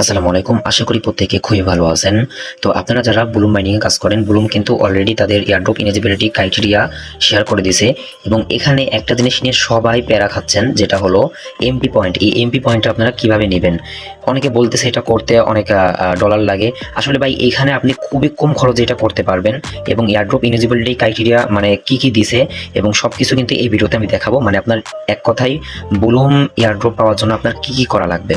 আসসালামু আলাইকুম। আশা করি প্রত্যেকে খুবই ভালো আছেন। তো আপনারা যারা ব্লুম মাইনিংয়ে কাজ করেন ব্লুম কিন্তু অলরেডি তাদের এয়ারড্রপ ইলিজিবিলিটি ক্রাইটেরিয়া শেয়ার করে দিয়েছে এবং এখানে একটা জিনিস নিয়ে সবাই প্যারা খাচ্ছেন, যেটা হলো এমপি পয়েন্ট এই এমপি পয়েন্টটা আপনারা কীভাবে নেবেন? অনেকে বলতেছে এটা করতে অনেক ডলার লাগে। আসলে ভাই, এখানে আপনি খুবই কম খরচে এটা করতে পারবেন এবং এয়ারড্রপ ইলিজিবিলিটি ক্রাইটেরিয়া মানে কি কি দিছে এবং সব কিছু কিন্তু এই ভিডিওতে আমি দেখাবো। মানে আপনার এক কথায় ব্লুম এয়ারড্রপ পাওয়ার জন্য আপনার কি কি করা লাগবে?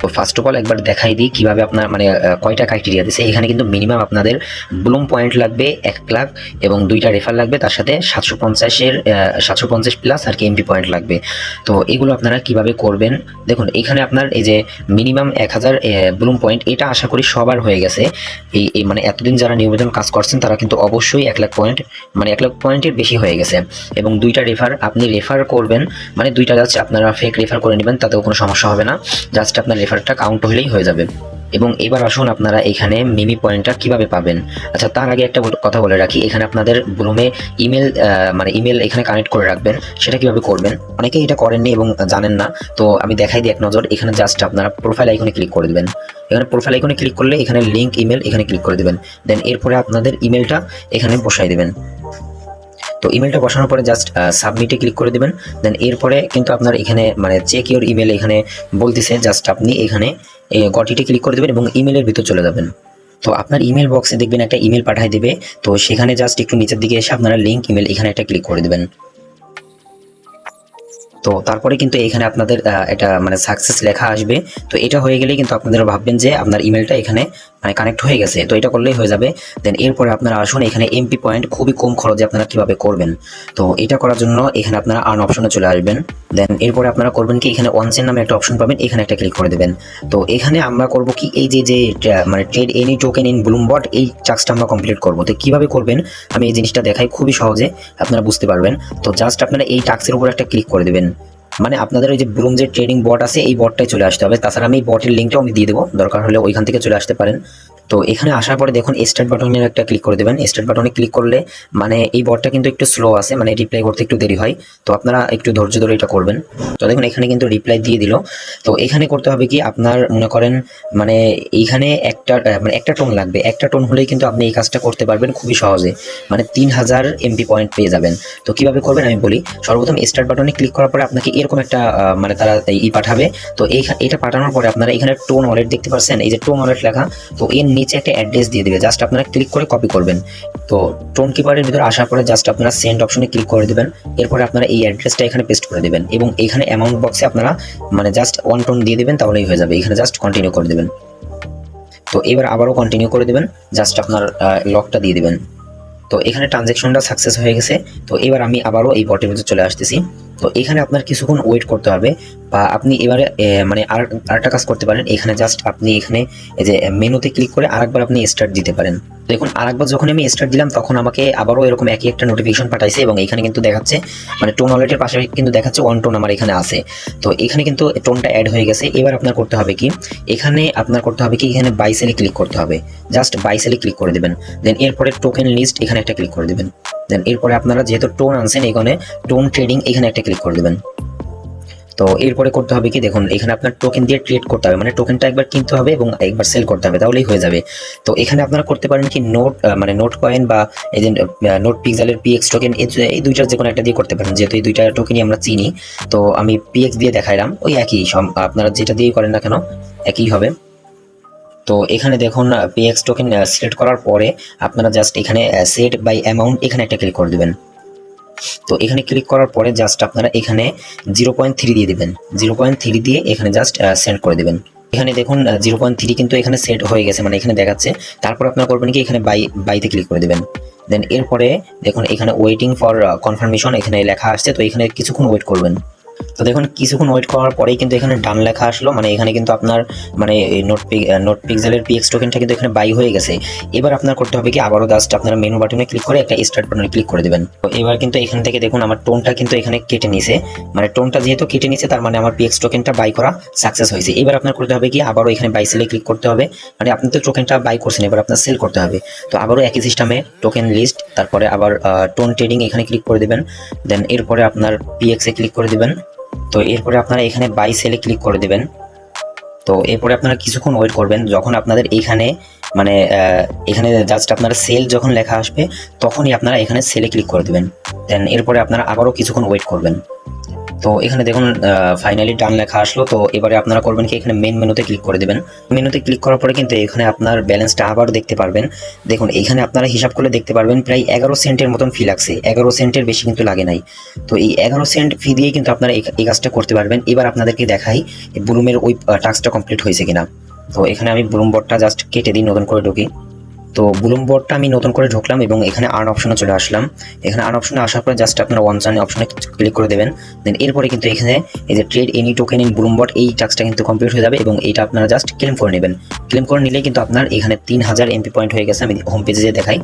তো ফার্স্ট অফ অল একবার দেখাই দিই কীভাবে আপনার মানে কয়টা ক্রাইটেরিয়া দিচ্ছে এখানে কিন্তু মিনিমাম আপনাদের ব্লুম পয়েন্ট লাগবে এক লাখ এবং দুইটা রেফার লাগবে, তার সাথে সাতশো পঞ্চাশের সাতশো পঞ্চাশ প্লাস আর কি এমপি পয়েন্ট লাগবে। তো এগুলো আপনারা কীভাবে করবেন? দেখুন, এখানে আপনার এই যে মিনিমাম এক হাজার ব্লুম পয়েন্ট এটা আশা করি সবার হয়ে গেছে। এই এই মানে এতদিন যারা নিয়মিত কাজ করছেন, তারা কিন্তু অবশ্যই এক লাখ পয়েন্ট মানে এক লাখ পয়েন্টের বেশি হয়ে গেছে। এবং দুইটা রেফার আপনি রেফার করবেন মানে দুইটা জাস্ট আপনারা ফেক রেফার করে নেবেন, তাতেও কোনো সমস্যা হবে না। জাস্ট আপনার রেফারটা কাউন্ট হলেই হয়ে যাবে। এবং এবার আসুন আপনারা এখানে মিমি পয়েন্টটা কীভাবে পাবেন। আচ্ছা তার আগে একটা কথা বলে রাখি। এখানে আপনাদের ব্লুমে ইমেল মানে ইমেল এখানে কানেক্ট করে রাখবেন। সেটা কীভাবে করবেন? অনেকেই এটা করেননি এবং জানেন না। তো আমি দেখাই দিই এক নজর। এখানে জাস্ট আপনারা প্রোফাইল আইকনে ক্লিক করে দেবেন। এখানে প্রোফাইল আইকনে ক্লিক করলে এখানে লিঙ্ক ইমেল এখানে ক্লিক করে দেবেন। দেন এরপরে আপনাদের ইমেলটা এখানে বসাই দেবেন। তো ইমেলটা বসানোর পরে জাস্ট সাবমিটে ক্লিক করে দেবেন। দেন এরপরে কিন্তু আপনার এখানে মানে চেক ইউর ইমেল এখানে বলতেছে জাস্ট আপনি এখানে গটিটি ক্লিক করে দেবেন এবং ইমেলের ভিতর চলে যাবেন। তো আপনার ইমেল বক্সে দেখবেন একটা ইমেল পাঠিয়ে দেবে। তো সেখানে জাস্ট একটু নিচের দিকে এসে আপনারা লিঙ্ক ইমেল এখানে একটা ক্লিক করে দেবেন। তো তারপরে কিন্তু এখানে আপনাদের এটা মানে সাকসেস লেখা আসবে। তো এটা হয়ে গেলেই কিন্তু আপনারা ভাববেন যে আপনার ইমেলটা এখানে মানে কানেক্ট হয়ে গেছে। তো এটা করলেই হয়ে যাবে। দেন এরপরে আপনারা আসুন, এখানে এমপি পয়েন্ট খুবই কম খরচে আপনারা কীভাবে করবেন। তো এটা করার জন্য এখানে আপনারা আর্ন অপশনে চলে আসবেন। দেন এরপরে আপনারা করবেন কি, এখানে ওয়ানসেন নামে একটা অপশন পাবেন, এখানে একটা ক্লিক করে দেবেন। তো এখানে আমরা করব কি, এই যে যে মানে trade any token in Bloom bot এই টাস্কটা আমরা কমপ্লিট করব। তো কীভাবে করবেন, আমি এই জিনিসটা দেখাই খুবই সহজে, আপনারা বুঝতে পারবেন। তো জাস্ট আপনারা এই টাস্কের উপর একটা ক্লিক করে দেবেন। মানে আপনাদের ওই যে ব্রুম যে ট্রেডিং বট আছে, এই বটটাই চলে আসতে হবে। তাছাড়া আমি বটের লিঙ্কটাও আমি দিয়ে দেবো। দরকার হলে ওইখান থেকে চলে আসতে পারেন। তো এখানে আসার পরে দেখুন স্টার্ট বাটনের একটা ক্লিক করে দেবেন। স্টার্ট বাটনে ক্লিক করলে মানে এই বটটা কিন্তু একটু স্লো আছে মানে রিপ্লাই করতে একটু দেরি হয়। তো আপনারা একটু ধৈর্য ধরে এটা করবেন। তো দেখুন এখানে কিন্তু রিপ্লাই দিয়ে দিল। তো এখানে করতে হবে কি? আপনার মনে করেন মানে এইখানে একটা মানে একটা টোন লাগবে। একটা টোন হলেই কিন্তু আপনি এই কাজটা করতে পারবেন খুবই সহজে। মানে তিন হাজার এমপি পয়েন্ট পেয়ে যাবেন। তো কীভাবে করবেন আমি বলি, সর্বপ্রথম স্টার্ট বাটনে ক্লিক করার পরে আপনাকে এরকম একটা মানে তারা ই পাঠাবে। তো এটা পাঠানোর পরে আপনারা এখানে টোন ওয়ালেট দেখতে পাচ্ছেন? এই যে টোন ওয়ালেট লেখা, তো এর নিচে একটা অ্যাড্রেস দিয়ে দিবে। জাস্ট আপনারা ক্লিক করে কপি করবেন। তো টোন কিপারের ভিতরে আসার পরে জাস্ট আপনারা সেন্ড অপশনে ক্লিক করে দেবেন। এরপরে আপনারা এই অ্যাড্রেসটা এখানে পেস্ট করে দেবেন এবং এখানে অ্যামাউন্ট বক্সে আপনারা মানে জাস্ট ওয়ান টোন দিয়ে দেবেন, তাহলেই হয়ে যাবে। এখানে জাস্ট কন্টিনিউ করে দেবেন। তো এবার আবারও কন্টিনিউ করে দেবেন। জাস্ট আপনার লকটা দিয়ে দেবেন। তো এখানে ট্রানজ্যাকশনটা সাকসেস হয়ে গেছে। তো এবার আমি আবারও এই বটের ভিতরে চলে আসতেছি। তো এখানে আপনার কিছুক্ষণ ওয়েট করতে হবে বা আপনি এবারে মানে আর, আরেকটা কাজ করতে পারেন। এখানে জাস্ট আপনি এখানে এই যে মেনুতে ক্লিক করে আরেকবার আপনি স্টার্ট দিতে পারেন। দেখুন, আরেকবার যখন আমি স্টার্ট দিলাম, তখন আমাকে আবারও এরকম একই একটা নোটিফিকেশন পাঠাইছে এবং এখানে কিন্তু দেখাচ্ছে মানে টোন ওয়ালেটের পাশে কিন্তু দেখাচ্ছে ওয়ান টোন আমার এখানে আছে। তো এখানে কিন্তু টোনটা অ্যাড হয়ে গেছে। এবার আপনার করতে হবে কি? এখানে আপনার করতে হবে কি? এখানে বাইসেলে ক্লিক করতে হবে। জাস্ট বাইসেলে ক্লিক করে দেবেন। দেন এরপরে টোকেন লিস্ট এখানে একটা ক্লিক করে দেবেন। দেন এরপরে আপনারা যেহেতু টোন আনছেন এখানে টোন ট্রেডিং এখানে একটা ক্লিক করে দেবেন। তো এরপরে করতে হবে কি, দেখুন, এখানে আপনার টোকেন দিয়ে ট্রেড করতে হবে। মানে টোকেনটা একবার কিনতে হবে এবং একবার সেল করতে হবে, তাহলেই হয়ে যাবে। তো এখানে আপনারা করতে পারেন কি নোট মানে নোট কয়েন বা এই যে নোট পিক্সেলের পিএক্স টোকেন এই দুইটার যে কোনো একটা দিয়ে করতে পারেন। যেহেতু এই দুইটা টোকেনই আমরা চিনি, তো আমি পিএক্স দিয়ে দেখাইলাম, ওই একই সম- আপনারা যেটা দিয়ে করেন না কেন, একই হবে। তো এখানে দেখুন পিএক্স টোকেন সিলেক্ট করার পরে আপনারা জাস্ট এখানে সেট বাই অ্যামাউন্ট এখানে একটা ক্লিক করে দেবেন। তো এখানে ক্লিক করার পরে জাস্ট আপনারা এখানে জিরো পয়েন্ট থ্রি দিয়ে দিবেন। জিরো পয়েন্ট থ্রি দিয়ে এখানে জাস্ট সেন্ড করে দেবেন। এখানে দেখুন জিরো পয়েন্ট থ্রি কিন্তু এখানে সেট হয়ে গেছে মানে এখানে দেখাচ্ছে। তারপর আপনারা করবেন কি, এখানে বাই বাইতে ক্লিক করে দেবেন। দেন এরপরে দেখুন, এখানে ওয়েটিং ফর কনফার্মেশন এখানে লেখা আসছে, তো এখানে কিছুক্ষণ ওয়েট করবেন। তো দেখুন, কিছুক্ষণ ওয়েট করার পরেই কিন্তু এখানে ডান লেখা আসলো। মানে এখানে কিন্তু আপনার মানে নোট পি নোট পিক্সেলের পিএক্স টোকেনটা কিন্তু এখানে বাই হয়ে গেছে। এবার আপনার করতে হবে কি, আবারও জাস্ট আপনারা মেনু বাটনে ক্লিক করে একটা স্টার্ট বাটনে ক্লিক করে দেবেন। তো এবার কিন্তু এখান থেকে দেখুন, আমার টোনটা কিন্তু এখানে কেটে নিছে মানে টোনটা যেহেতু কেটে নিছে তার মানে আমার পিএক্স টোকেনটা বাই করা সাকসেস হয়েছে। এবার আপনার করতে হবে কি, আবারও এখানে বাই সেলে ক্লিক করতে হবে। মানে আপনি তো টোকেনটা বাই করছেন, এবার আপনার সেল করতে হবে। তো আবারও একই সিস্টেমে টোকেন লিস্ট তারপরে আবার টোন ট্রেডিং এখানে ক্লিক করে দেবেন। দেন এরপরে আপনার পিএক্সে ক্লিক করে দেবেন। তো এরপরে আপনারা এখানে বাই সেলে ক্লিক করে দেবেন। তো এরপরে আপনারা কিছুক্ষণ ওয়েট করবেন, যখন আপনাদের এইখানে মানে এখানে জাস্ট আপনারা সেল যখন লেখা আসবে, তখনই আপনারা এখানে সেলে ক্লিক করে দেবেন। দেন এরপরে আপনারা আবারও কিছুক্ষণ ওয়েট করবেন। তো এখানে দেখুন ফাইনালি ডান লেখা আসলো। তো এবারে আপনারা করবেন কি, এখানে মেন মেনুতে ক্লিক করে দেবেন। মেনুতে ক্লিক করার পরে কিন্তু এখানে আপনার ব্যালেন্সটা আবার দেখতে পারবেন। দেখুন, এখানে আপনারা হিসাব করে দেখতে পারবেন, প্রায় এগারো সেন্টের মতন ফি লাগছে। এগারো সেন্টের বেশি কিন্তু লাগে নাই। তো এই এগারো সেন্ট ফি দিয়ে কিন্তু আপনারা এই কাজটা করতে পারবেন। এবার আপনাদেরকে দেখাই ব্লুমের ওই টাস্কটা কমপ্লিট হয়েছে কিনা। তো এখানে আমি ব্লুম বোর্ডটা জাস্ট কেটে দিই, নতুন করে ঢুকি। তো ব্লুম বোর্ডটা আমি নতুন করে ঢুকলাম এবং এখানে আর্ন অপশনে চলে আসলাম। এখানে আর্ন অপশনে আসার পরে জাস্ট আপনারা ওয়ান চানে অপশনে ক্লিক করে দেবেন। দেন এরপরে কিন্তু এখানে এই যে trade any token in Bloom board এই টাস্কটা কিন্তু কমপ্লিট হয়ে যাবে এবং এইটা আপনারা জাস্ট ক্লেম করে নেবেন। ক্লেম করে নিলেই কিন্তু আপনার এখানে তিন হাজার এমপি পয়েন্ট হয়ে গেছে, আমি হোম পেজে দেখাই।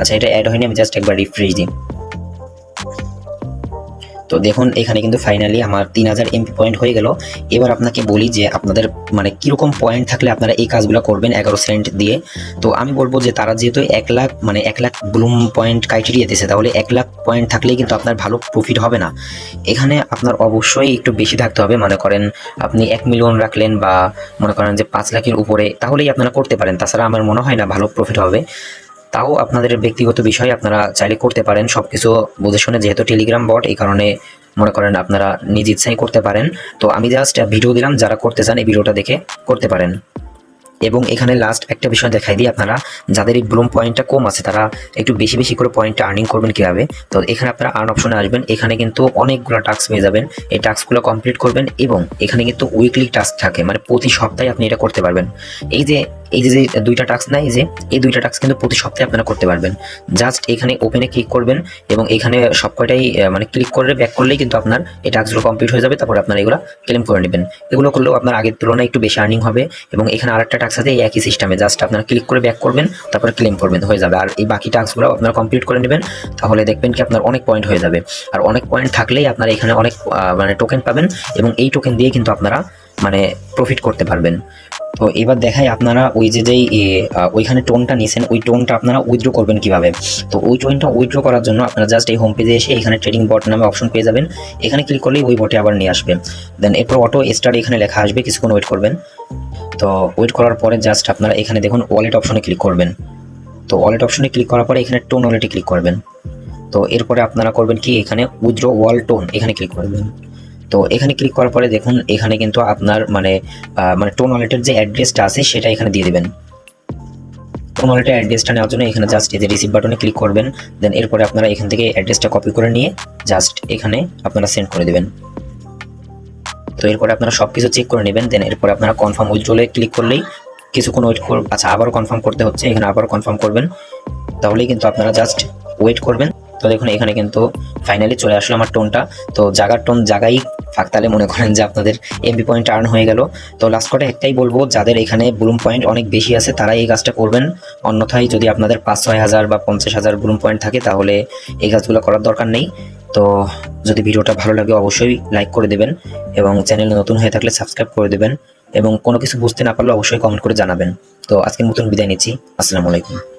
আচ্ছা এটা অ্যাড হয়নি, আমি জাস্ট একবার রিফ্রেশ দিই। তো দেখুন, এখানে কিন্তু ফাইনালি আমার তিন হাজার এমপি পয়েন্ট হয়ে গেল। এবার আপনাকে বলি যে আপনাদের মানে কীরকম পয়েন্ট থাকলে আপনারা এই কাজগুলো করবেন এগারো সেন্ট দিয়ে। তো আমি বলব যে তারা যেহেতু এক লাখ মানে এক লাখ ব্লুম পয়েন্ট ক্রাইটেরিয়া দিয়েছে, তাহলে এক লাখ পয়েন্ট থাকলেই কিন্তু আপনার ভালো প্রফিট হবে না। এখানে আপনার অবশ্যই একটু বেশি থাকতে হবে, মনে করেন আপনি এক মিলিয়ন রাখলেন বা মনে করেন যে পাঁচ লাখের উপরে, তাহলেই আপনারা করতে পারেন। তাছাড়া আমার মনে হয় না ভালো প্রফিট হবে। তাও আপনাদের ব্যক্তিগত বিষয় আপনারা চাইলে করতে পারেন। সব কিছু বুঝে শুনে যেহেতু টেলিগ্রাম বট এই কারণে মনে করেন আপনারা নিজ ইচ্ছাই করতে পারেন। তো আমি জাস্ট ভিডিও দিলাম, যারা করতে চান এই ভিডিওটা দেখে করতে পারেন। এবং এখানে লাস্ট একটা বিষয় দেখাই দিই আপনারা, যাদের এই ব্লুম পয়েন্টটা কম আছে, তারা একটু বেশি বেশি করে পয়েন্টটা আর্নিং করবেন কীভাবে? তো এখানে আপনারা আর্ন অপশনে আসবেন। এখানে কিন্তু অনেকগুলো টাস্ক পেয়ে যাবেন। এই টাস্কগুলো কমপ্লিট করবেন এবং এখানে কিন্তু উইকলি টাস্ক থাকে। মানে প্রতি সপ্তাহে আপনি এটা করতে পারবেন। এই যে এই যে দুইটা টাস্ক নাই যে, এই দুইটা টাস্ক কিন্তু প্রতি সপ্তাহে আপনারা করতে পারবেন। জাস্ট এখানে ওপেনে ক্লিক করবেন এবং এখানে সব কয়টাই মানে ক্লিক করে ব্যাক করলেই কিন্তু আপনার এই টাস্কগুলো কমপ্লিট হয়ে যাবে, তারপর আপনারা এগুলো ক্লেম করে নেবেন। এগুলো করলেও আপনার আগের তুলনায় একটু বেশি আর্নিং হবে এবং এখানে আরেকটা টাস্ক আছে এই একই সিস্টেমে জাস্ট আপনারা ক্লিক করে ব্যাক করবেন, তারপর ক্লেম করবেন, হয়ে যাবে। আর এই বাকি টাস্কগুলো আপনারা কমপ্লিট করে নেবেন, তাহলে দেখবেন কি আপনার অনেক পয়েন্ট হয়ে যাবে। আর অনেক পয়েন্ট থাকলেই আপনারা এখানে অনেক মানে টোকেন পাবেন এবং এই টোকেন দিয়ে কিন্তু আপনারা মানে প্রফিট করতে পারবেন। তো এবার দেখাই আপনারা ওই যে যেই ওইখানে টোনটা নিয়েছেন ওই টোনটা আপনারা উইথড্র করবেন কীভাবে? তো ওই টোনটা উইথড্র করার জন্য আপনারা জাস্ট এই হোম পেজে এসে এখানে ট্রেডিং বট নামে অপশন পেয়ে যাবেন। এখানে ক্লিক করলেই ওই বটে আবার নিয়ে আসবে দেন এরপর অটো স্টার এখানে লেখা আসবে, কিছুক্ষণ ওয়েট করবেন। তো ওয়েট করার পরে জাস্ট আপনারা এখানে দেখুন ওয়ালেট অপশনে ক্লিক করবেন। তো ওয়ালেট অপশনে ক্লিক করার পরে এখানে টোন ওয়ালেটে ক্লিক করবেন। তো এরপরে আপনারা করবেন কি, এখানে উইথড্র ওয়াল টোন এখানে ক্লিক করবেন। তো এখানে ক্লিক করার পরে দেখুন, এখানে কিন্তু আপনার মানে মানে টোন ওয়ালেটের যে অ্যাড্রেসটা আছে, সেটা এখানে দিয়ে দেবেন। টোন ওয়ালেটের অ্যাড্রেসটা নেওয়ার জন্য এখানে জাস্ট এই যে রিসিভ বাটনে ক্লিক করবেন। দেন এরপরে আপনারা এখান থেকে অ্যাড্রেসটা কপি করে নিয়ে জাস্ট এখানে আপনারা সেন্ড করে দেবেন। তো এরপরে আপনারা সব কিছু চেক করে নেবেন। দেন এরপরে আপনারা কনফার্ম উইথড্রলে ক্লিক করলেই কিছুক্ষণ ওয়েট কর আচ্ছা আবার কনফার্ম করতে হচ্ছে, এখানে আবার কনফার্ম করবেন। তাহলেই কিন্তু আপনারা জাস্ট ওয়েট করবেন। তো দেখুন, এখানে কিন্তু ফাইনালি চলে আসলো আমার টোনটা তো জাগার টোন জাগাই ফাঁকতালে মনে করেন যে আপনাদের এমবি পয়েন্ট আর্ন হয়ে গেল। তো লাস্ট কটা একটাই বলব, যাদের এখানে ব্লুম পয়েন্ট অনেক বেশি আছে, তারাই এই কাজটা করবেন। অন্যথায় যদি আপনাদের পাঁচ ছয় হাজার বা পঞ্চাশ হাজার ব্লুম পয়েন্ট থাকে, তাহলে এই কাজগুলো করার দরকার নেই। তো যদি ভিডিওটা ভালো লাগে, অবশ্যই লাইক করে দেবেন এবং চ্যানেল নতুন হয়ে থাকলে সাবস্ক্রাইব করে দেবেন এবং কোনো কিছু বুঝতে না পারলে অবশ্যই কমেন্ট করে জানাবেন। তো আজকের মতন বিদায় নিচ্ছি। আসসালামু আলাইকুম।